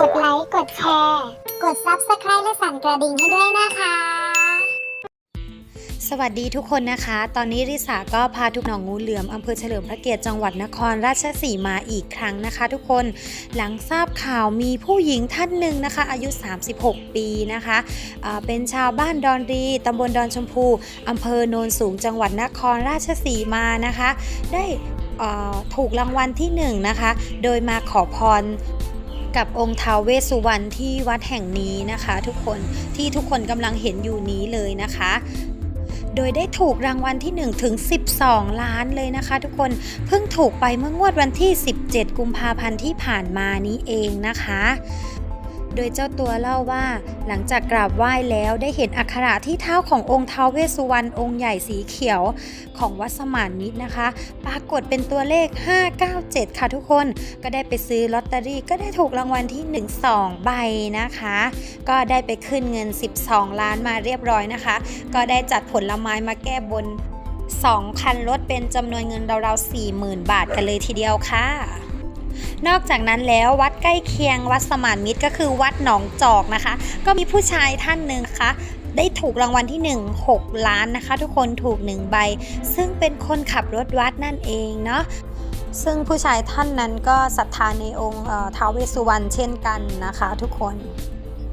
กดไลค์ กดแชร์ กด Subscribe และสั่นกระดิ่งให้ด้วยนะคะ สวัสดีทุกคนนะคะ ตอนนี้ริสาก็พาทุกหนองงูเหลือมอำเภอเฉลิมพระเกียรติจังหวัดนครราชสีมาอีกครั้งนะคะ ทุกคน หลังทราบข่าวมีผู้หญิงท่านหนึ่งนะคะ อายุ 36 ปีนะคะอ่าเป็นชาวบ้านดอนรีตำบลดอนชมพูอำเภอโนนสูงจังหวัดนครราชสีมานะคะ ได้อ่าถูกรางวัลที่หนึ่งนะคะ โดยมาขอพร กับองค์ท้าวเวสสุวรรณที่วัดแห่งนี้นะคะ ทุกคนที่ทุกคนกำลังเห็นอยู่นี้เลยนะคะ โดยได้ถูกรางวัลที่ 1 ถึง 12 ล้านเลยนะคะ ทุกคนเพิ่งถูกไปเมื่องวดวันที่ 17 กุมภาพันธ์ที่ผ่านมานี้เองนะคะ โดยเจ้าตัวเล่าว่า หลังจากกราบไหว้แล้วได้เห็นอักขระที่เท้าขององค์ท้าวเวสสุวรรณองค์ใหญ่สีเขียวของวัดสมานมิตรนะคะ ปรากฏเป็นตัวเลข 597 ค่ะทุกคนก็ได้ไปซื้อลอตเตอรี่ก็ได้ถูกรางวัลที่ 1 2 ใบนะคะ ก็ได้ไปขึ้นเงิน 12 ล้านมาเรียบร้อยนะคะ ก็ได้จัดผลไม้มาแก้บน2คันรถเป็นจำนวนเงินราวๆ40,000 บาทกันเลยทีเดียวค่ะ นอกจากนั้นแล้ววัดใกล้เคียงวัดสมานมิตรก็คือวัดหนองจอกนะคะ ก็มีผู้ชายท่านหนึ่งคะได้ถูกรางวัลที่ 1 6 ล้านนะคะ ทุกคนถูก 1 ใบ ซึ่งเป็นคนขับรถวัดนั่นเองเนาะซึ่งผู้ชายท่านนั้นก็ศรัทธาในองค์เท้าวเวสุวรรณเช่นกันนะคะ ทุกคน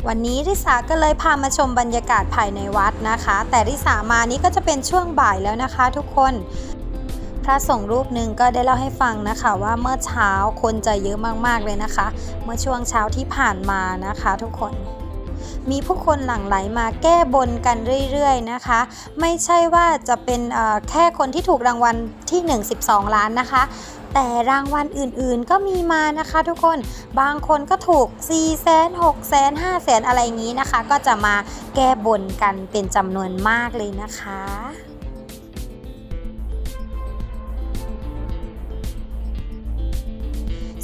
วันนี้ริสาก็เลยพามาชมบรรยากาศภายในวัดนะคะ แต่ริสามานี้ก็จะเป็นช่วงบ่ายแล้วนะคะ ทุกคน พระสงฆ์รูปหนึ่งก็ได้เล่าให้ฟังนะคะว่าเมื่อเช้าคนจะเยอะมากๆเลยนะคะ เมื่อช่วงเช้าที่ผ่านมานะคะ ทุกคนมีผู้คนหลั่งไหลมาแก้บนกันเรื่อยๆนะคะ ไม่ใช่ว่าจะเป็นแค่คนที่ถูกรางวัลที่ 1 12 ล้านนะคะ แต่รางวัลอื่นๆก็มีมานะคะ ทุกคนบางคนก็ถูก 4 0 0 0 0 6 0 0 0 0 5 0 0 0 0 อะไรอย่างนี้นะคะ ก็จะมาแก้บนกันเป็นจำนวนมากเลยนะคะ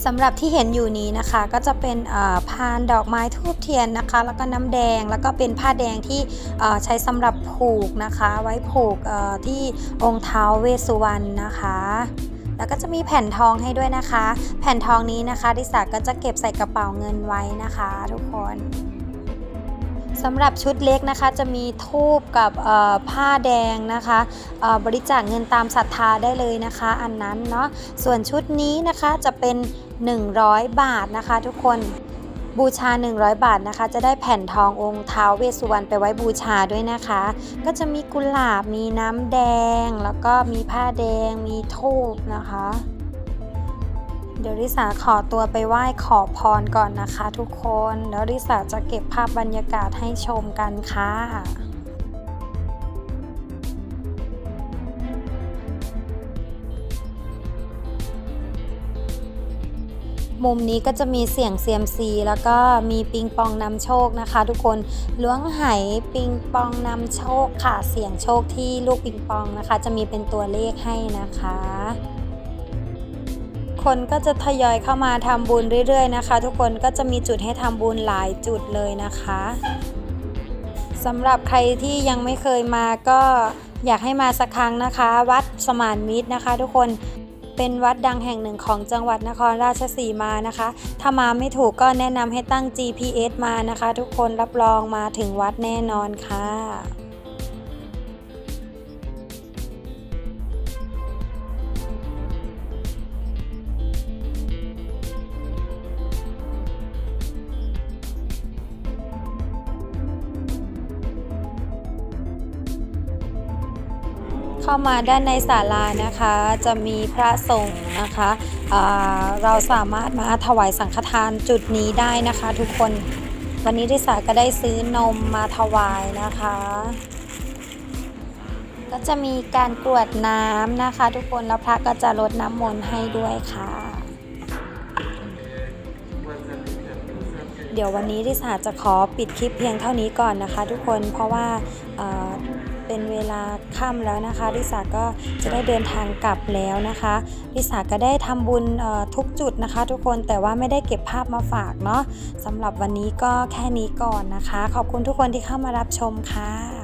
สำหรับที่เห็นอยู่นี้นะคะก็จะเป็นพานดอกไม้ทูบเทียนนะคะ แล้วก็น้ำแดงแล้วก็เป็นผ้าแดงที่ใช้สำหรับผูกนะคะ ไว้ผูกที่องค์เท้าเวสสุวรรณนะคะแล้วก็จะมีแผ่นทองให้ด้วยนะคะ แผ่นทองนี้นะคะดิสาก็จะเก็บใส่กระเป๋าเงินไว้นะคะ ทุกคน สำหรับชุดเล็กนะคะจะมีทูบกับผ้าแดงนะคะบริจาคเงินตามศรัทธาได้เลยนะคะ อันนั้นเนาะส่วนชุดนี้นะคะจะเป็น 100 บาทนะคะ ทุกคนบูชา 100 บาทนะคะ จะได้แผ่นทององค์ท้าวเวสสุวรรณไปไว้บูชาด้วยนะคะ ก็จะมีกุหลาบมีน้ำแดง แล้วก็มีผ้าแดงมีทูบนะคะ เดี๋ยวริสาขอตัวไปไหว้ขอพรก่อนนะคะทุกคน แล้วริสาจะเก็บภาพบรรยากาศให้ชมกันค่ะมุมนี้ก็จะมีเสียงเซียมซีแล้วก็มีปิงปองนำโชคนะคะ ทุกคนล้วงไหปิงปองนำโชคค่ะ เสียงโชคที่ลูกปิงปองนะคะ จะมีเป็นตัวเลขให้นะคะ คนก็จะทยอยเข้ามาทำบุญเรื่อยๆนะคะ ทุกคนก็จะมีจุดให้ทำบุญหลายจุดเลยนะคะสำหรับใครที่ยังไม่เคยมาก็อยากให้มาสักครั้งนะคะ วัดสมานมิตรนะคะ ทุกคนเป็นวัดดังแห่งหนึ่งของจังหวัดนครราชสีมานะคะ ถ้ามาไม่ถูกก็แนะนำให้ตั้ง GPS มานะคะ ทุกคนรับรองมาถึงวัดแน่นอนค่ะ เข้ามาด้านในศาลานะคะ จะมีพระสงฆ์นะคะเราสามารถมาถวายสังฆทานจุดนี้ได้นะคะ ทุกคนวันนี้ดิสาก็ได้ซื้อนมมาถวายนะคะ ก็จะมีการกรวดน้ำนะคะ ทุกคนแล้วพระก็จะรดน้ำมนต์ให้ด้วยค่ะ เดี๋ยววันนี้ดิสาจะขอปิดคลิปเพียงเท่านี้ก่อนนะคะ ทุกคนเพราะว่า เป็นเวลาค่ำแล้วนะคะ ลิสาก็จะได้เดินทางกลับแล้วนะคะ ลิสาก็ได้ทำบุญทุกจุดนะคะ ทุกคนแต่ว่าไม่ได้เก็บภาพมาฝากเนาะสำหรับวันนี้ก็แค่นี้ก่อนนะคะ ขอบคุณทุกคนที่เข้ามารับชมค่ะ